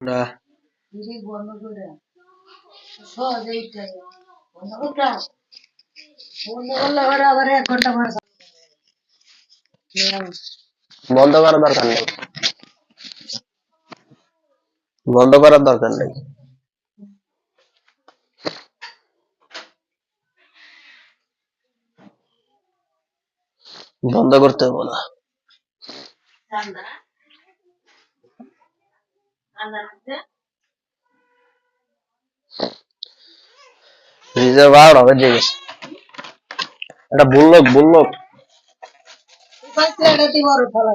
না। বন্ধ করার দরকার নেই। বন্ধ করার দরকার নেই। বন্ধ করতে হবে না। ঠান্ডা ঠান্ডা লাগছে ফ্রিজের গেছে এটা বলল বলল উপায় এটা দিয়ে বড় ফেলা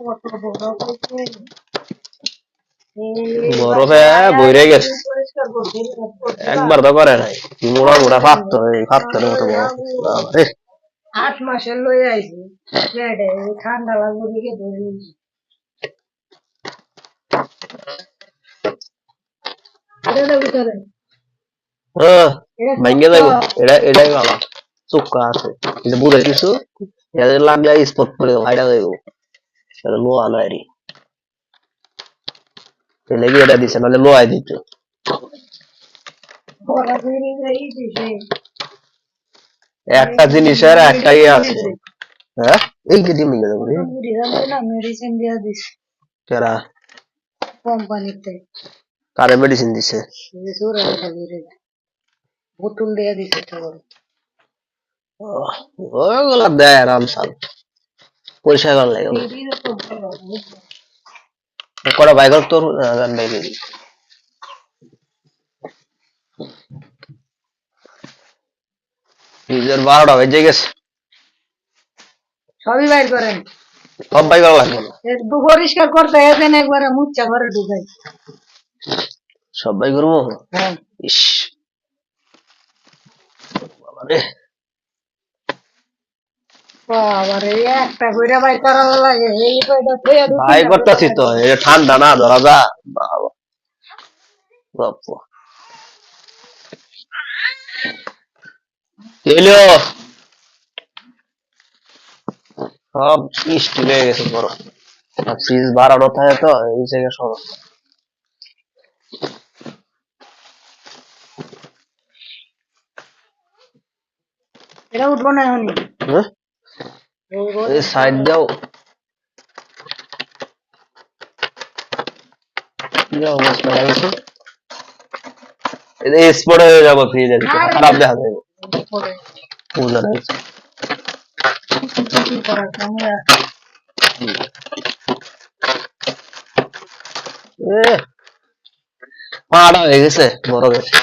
কত বড় বরফে বইরে গেছে একবার তো করে নাই। মোড়া মোড়া পাত্তর এই পাত্তরের মতো বাবারে। আট মাসের লই আইছি। ঠান্ডা লাগবে দিকে ধরে এটা ভাঙ্গে যাইব। এটাই ভালো। আছে। এটা বুড়ে কিছু এদের লাগলে স্পট করে ভাইটা যাইব এটা লোয়া নয় রে লেগে এটা দিছে নাহলে দিত বড়া তৈরি করে এই দিছে। একটা জিনিসের একটা ইয়ে আছে। হ্যাঁ? এই যে ডিম মিলে যাব মেডিসিন দেয় কেরা? কোম্পানিতে। কারে মেডিসিন দিছে? বোতল দিয়ে দিছে ওগুলা দেয় আরাম সাল। পয়সা কর লাগে? কটা তোর গান বাইক নিজের বারোটা বেজে গেছে। সবই বাইর করেন। সব বাইক লাগবে। একটু পরিষ্কার করতে একবারে মুচ্ছা করে ঢুকাই। সব বাইক করব? হ্যাঁ। ইস। বাবারে। করা ভাই করতেছি তো এটা ঠান্ডা না ধরা যা বাবা। সব স্টিল হয়ে গেছে বড় ফ্রিজ বাড়ানো থাকে তো এই জায়গায় সমস্যা এটা উঠবো না এখনই। হ্যাঁ? এই সাইড দাও। কি অবস্থা এই স্পট হয়ে যাব ফ্রিজের খারাপ দেখা যাবে পরে। বুঝা যাচ্ছে কি করার আমরা এ পাড়া হয়ে গেছে। বড় গেছে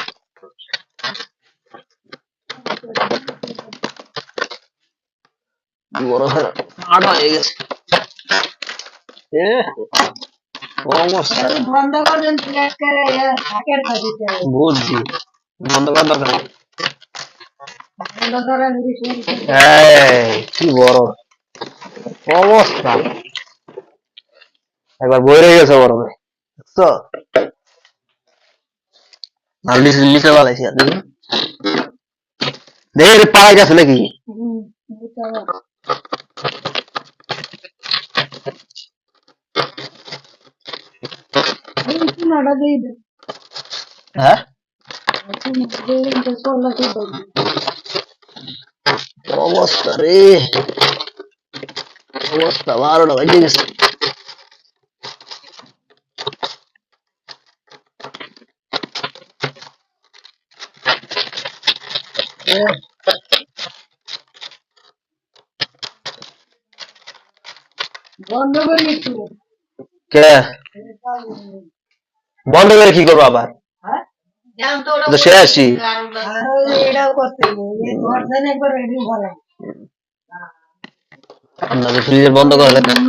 বড় পাড়া হয়ে গেছে। এ বন্ধ করেন করে বুঝছি বন্ধ করার দরকার নেই। বন্ধ করেন রিসুন এই কি বড় অবস্থা। একবার বই রয়ে গেছে বড় দেখছ? আর নিচে নিচে বালাইছি আর দেখি। দেখি পাড়াই গেছে নাকি হ্যাঁ চুনা দিয়ে দে করলে কি করবি অবস্থা রে। অবস্থা বারোটা বাজে গেছে। বন্ধ করি বন্ধ করে কি করব আবার? হ্যাঁ আসি করা আপনাদের ফ্রিজের বন্ধ করে দেন